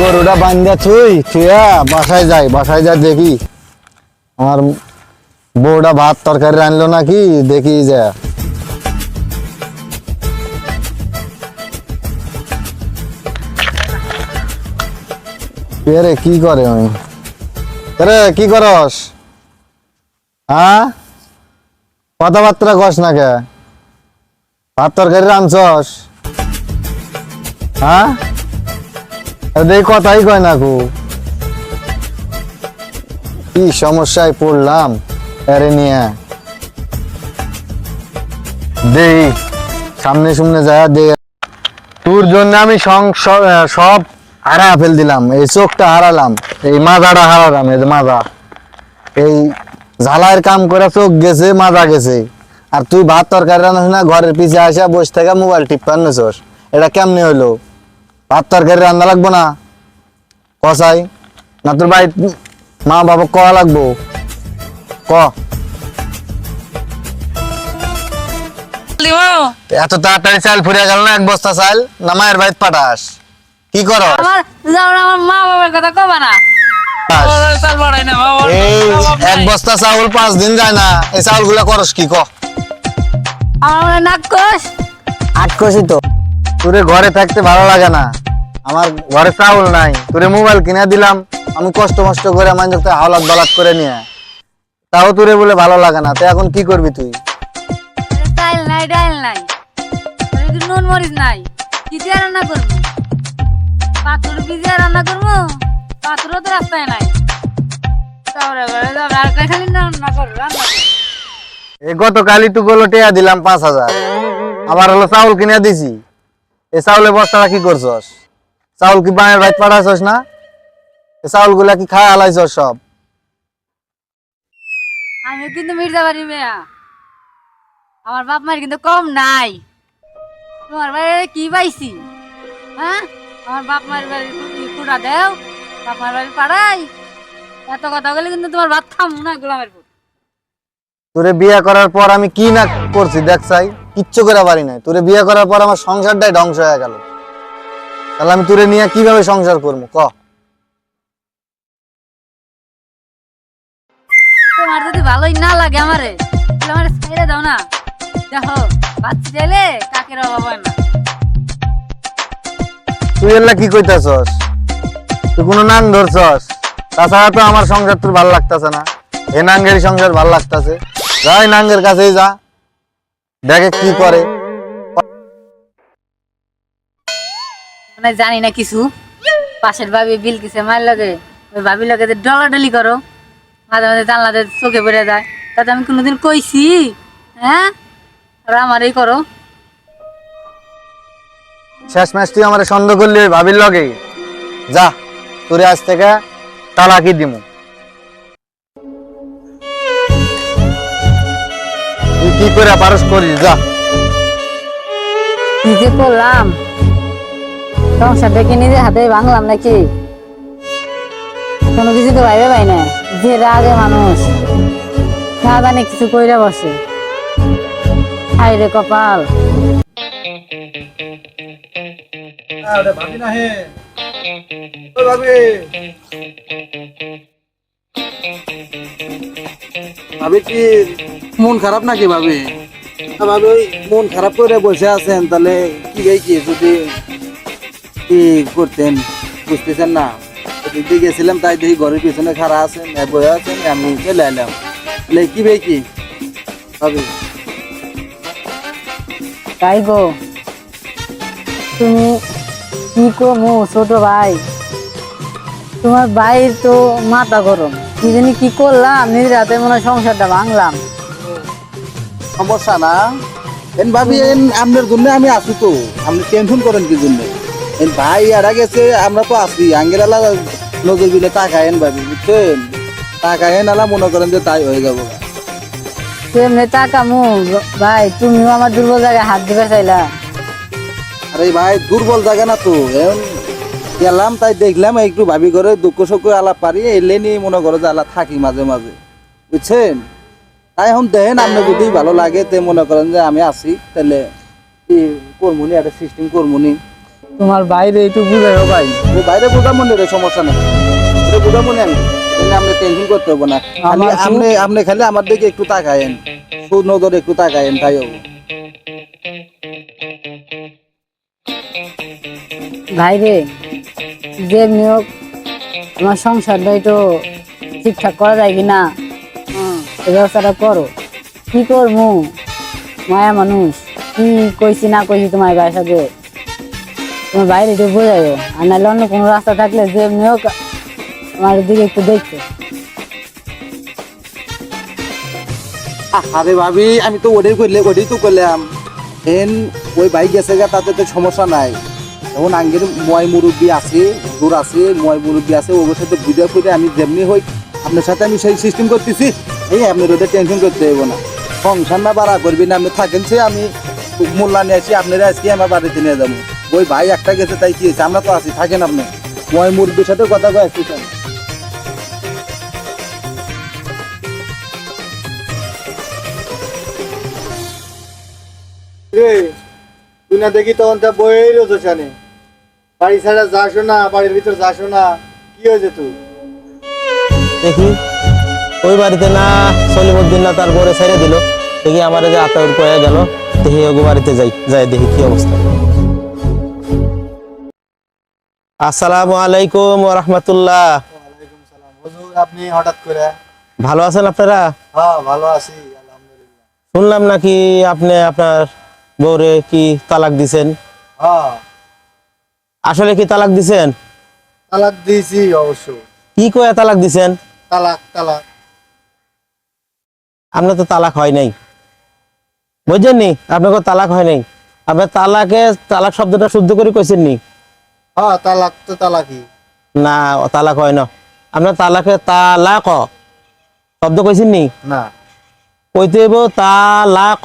গরুটা বান্ধা থুই থুয়া বাসায় যাই, বাসায় যা দেখি। আমার বউটা ভাত তরকারি রানলো নাকি, দেখি যা। রে কি করে ওই রে কি করস? হ্যাঁ? কথাবার্তা কস না কে? ভাত তরকারি রাঁধছস? হ্যাঁ? এই কথাই কয় না কু কি সমস্যায় পড়লাম, আরে নিয়ে। দেই, সামনে সামনে দে। তোর জন্য আমি সব হারা ফেল দিলাম, এই চোখটা হারালাম, এই মাজাটা হারালাম, এই মাজা। এই ঝালাইয়ের কাম করে চোখ গেছে, মাজা গেছে। আর তুই ভাত তরকারি রান্না ঘরের পিছে আসা, বসে থাকা, মোবাইল টিপার নেছস। এটা কেমনে হইল? ভাত তরকারি রান্না লাগবো না? কসাই না তোর বাড়ি মা বাবা ক লাগবো? ক। এত তাড়াতাড়ি চাল ফুরিয়ে গেল না এক বস্তা চাল? না মায়ের বাড়িতে পাঠাস। কি কর আমার যাও আমার মা বাবার কথা কবা না। এক বস্তা চাউল পাঁচ দিন যায় না। এই চাউলগুলা করস কি ক? আমার মনে নাক কষ। আটকসি তো। তোরে ঘরে থাকতে ভালো লাগে না। আমার ঘরে চাউল নাই তোরে মোবাইল কিনে দিলাম আমি কষ্ট মষ্ট করে আমার যখন হাওলাত বালাত করে নিয়ে। তাও তোরে বলে ভালো লাগে না তো এখন কি করবি তুই? চাল নাই ডাল নাই। নুন মরিচ নাই? কি দিয়ে রান্না করব? পাথর রান্না করব? পাথরও তো রাস্তায় নাই। তারপরে ঘরে যাবে খালি রান্না করো রান্না এই গতকালই তো গুলো টেয়া দিলাম পাঁচ হাজার। আবার হলো চাউল কিনে দিছি। এই চাউলের বস্তাটা কি করছস? চাউল কি বাঁয়ের বাইত পাঠাছস না? চাউলগুলা কি খায় আলাইছস সব? আমি কিন্তু মির্জাবাড়ি মেয়া। আমার বাপ মায়ের কিন্তু কম নাই। তোমার বাড়ি কি পাইছি? হ্যাঁ? আমার বাপ মায়ের বাড়ি কুড়া দেও? বাপ মায়ের বাড়ি পাড়াই? এত কথা বলে কিন্তু তোমার ভাত খাম না গোলামের পুত। তোরে বিয়ে করার পর আমি কি না করছি দেখ চাই। কিচ্ছু করে পারি নাই। তোরে বিয়ে করার পর আমার সংসারটাই ধ্বংস হয়ে গেল। তাহলে আমি তোরে নিয়ে কীভাবে সংসার করব? ক? তোমার যদি ভালোই না লাগে আমারে তাহলে আমার ছেড়ে দাও না। দেখো বাচ্চা চাইলে কাকের অভাব হয় না। তুই এলা কি কইতাছস? তুই কোনো নাং ধরছস? তাছাড়া তো আমার সংসার তোর ভালো লাগতাছে না। এ নাঙ্গের সংসার ভালো লাগতাছে। যাই নাঙ্গের কাছেই যা। দেখে কি করে? মানে জানি না কিছু। পাশের ভাবি বিল কিসে মার লাগে। ওই ভাবির লগে যে ডলাডলি করো মাঝে মাঝে জানলাতে চোখে পড়ে যায়। তাতে আমি কোনোদিন কইছি হ্যাঁ? আর আমার এই করো। শেষ ম্যাচ তুই আমার সন্দেহ করলি ওই ভাবির লগে যা তোরে আজ থেকে তালাকি দিমু। তুই কি করে পারস করিস যা। কি যে করলাম? সংসারটা কি নিজে হাতে ভাঙলাম নাকি? কোনো কিছু তো ভাইবে পাই না যে রাগে মানুষ। না জানে কিছু কইরা বসে। হাই রে কপাল ভাবি কি? মন খারাপ নাকি ভাবি? ভাবি মন খারাপ করে বসে আছেন তাহলে কি গাই কি? যদি কি করতেন? বুঝতেছেন না? ওদিক দিয়ে গেছিলাম তাই দেখি ঘরের পিছনে খাড়া আছেন বয়ে আছেন আমি চলে এলাম। তাহলে কি ভাই কি? ভাবি তাই গো তুমি কি কমু ছোট ভাই? তোমার ভাইয়ের তো মাথা গরম। কি জানি কি করলাম নিজের হাতে মনে হয় সংসারটা ভাঙলাম। সমস্যা না। এন ভাবি এন আপনার জন্য আমি আছি তো। আপনি টেনশন করেন কি জন্য? ভাই এরা গেছে আমরা তো আছি। আঙ্গের আলা নজর দিলে টাকা এন ভাবি বুঝছেন? টাকা এন আলা মনে করেন যে তাই হয়ে যাব। তেমনি টাকা মু? ভাই তুমিও আমার দুর্বল জায়গায় হাত দিবে চাইলা। আরে ভাই দুর্বল জায়গা না তো গেলাম তাই দেখলাম একটু ভাবি করে দুঃখ সুখ আলাপ পারি এলে নিয়ে মনে করো যে আলাপ থাকি মাঝে মাঝে বুঝছেন? তাই এখন দেখেন আপনি যদি ভালো লাগে তে মনে করেন যে আমি আছি তাহলে কি করমুনি একটা সিস্টেম করমুনি তোমার বাইরে একটু বুঝাইও ভাই। বাইরে বোঝা মনে রে সমস্যা নেই। এটা বোঝা মনে আমি। তাহলে আপনি টেনশন করতে হবে না। খালি আপনি আপনি খালি আমার দিকে একটু তাকায়েন। সুনজরে একটু তাকায়েন তাই হবে ভাই রে যে নিয়োগ আমার সংসারটা একটু ঠিকঠাক করা যায় কি না এই ব্যবস্থাটা করো। কি করব? মায়া মানুষ। কি কইছি না কইছি তোমার গায়ের সাথে তোমার বাইরে একটু বোঝাইও আর নাহলে অন্য কোনো রাস্তা থাকলে যে নিয়োগ আমার দিকে একটু দেখছ আরে ভাবি, আমি তো ওটাই করলে, ওটাই তো করলাম। এন ওই বাইক গেছে গা, তাতে তো সমস্যা নাই। এখন আঙ্গের ময় মুরব্বী আছে দূর আছে, ময় মুরব্বী আছে, ওর সাথে বুঝে ফুটে আমি যেমনি হই, আপনার সাথে আমি সেই সিস্টেম করতেছি। এই আপনি ওদের টেনশন করতে হবে না। সংসার না বাড়া করবি না, আপনি থাকেন সে, আমি নিয়ে আসি আপনারা আজকে আমার বাড়িতে নিয়ে যাব। ওই ভাই একটা গেছে তাই কি হয়েছে? আমরা তো আছি থাকেন আপনি। ময় মুরব্বীর সাথে কথা কয়ে তুই না দেখি তখন তা বইয়েই রোজ জানে বাড়ি ছাড়া যাসো না বাড়ির ভিতর যাসো না কি হয়েছে তুই দেখি ওই বাড়িতে না সলিমুদ্দিন না তার বরে ছেড়ে দিল। দেখি আমার যে আতাউর কয়ে গেল দেখি ওগো বাড়িতে যাই যাই দেখি কি অবস্থা। আসসালামু আলাইকুম ওয়া রাহমাতুল্লাহ। ওয়ালাইকুম সালাম। হুজুর আপনি হঠাৎ করে? ভালো আছেন আপনারা? হ্যাঁ ভালো আছি আলহামদুলিল্লাহ। শুনলাম নাকি আপনি আপনার বউরে কি তালাক দিছেন? হ্যাঁ। আসলে কি তালাক দিছেন? তালাক দিয়েছি অবশ্য। কি কয়ে তালাক দিছেন? তালাক তালাক। আপনার তো তালাক হয় নাই। বুঝছেন নি? আপনার কোনো তালাক হয় নাই। আপনার তালাকে তালাক শব্দটা শুদ্ধ করে কইছেন নি? হ্যাঁ তালাক তো তালাকই। না তালাক হয় না। আপনার তালাকে তালাক। শব্দ কইছেন নি? না। কইতে হইব তালাক।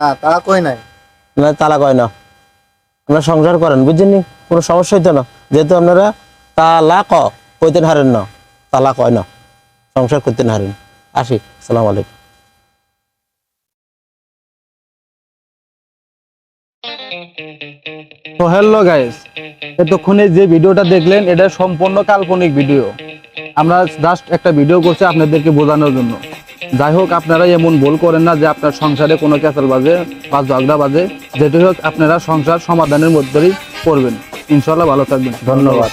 না তালাক কই নাই। না তালাক হয় না। আপনারা সংসার করেন বুঝছেন নি? কোনো সমস্যা হইতো না। যেহেতু আপনারা তালাক কইতে হারেন না তালাক হয় না। সংসার করতে হারেন। আসি সালাম আলাইকুম। তো হ্যালো গাইস এতক্ষণে যে ভিডিওটা দেখলেন, এটা সম্পূর্ণ কাল্পনিক ভিডিও। আমরা জাস্ট একটা ভিডিও করছি আপনাদেরকে বোঝানোর জন্য। যাই হোক, আপনারা এমন ভুল করেন না যে আপনার সংসারে কোনো ক্যাচাল বাজে বা ঝগড়া বাজে। যেটি হোক, আপনারা সংসার সমাধানের মধ্যেই করবেন ইনশাল্লাহ ভালো থাকবেন। ধন্যবাদ।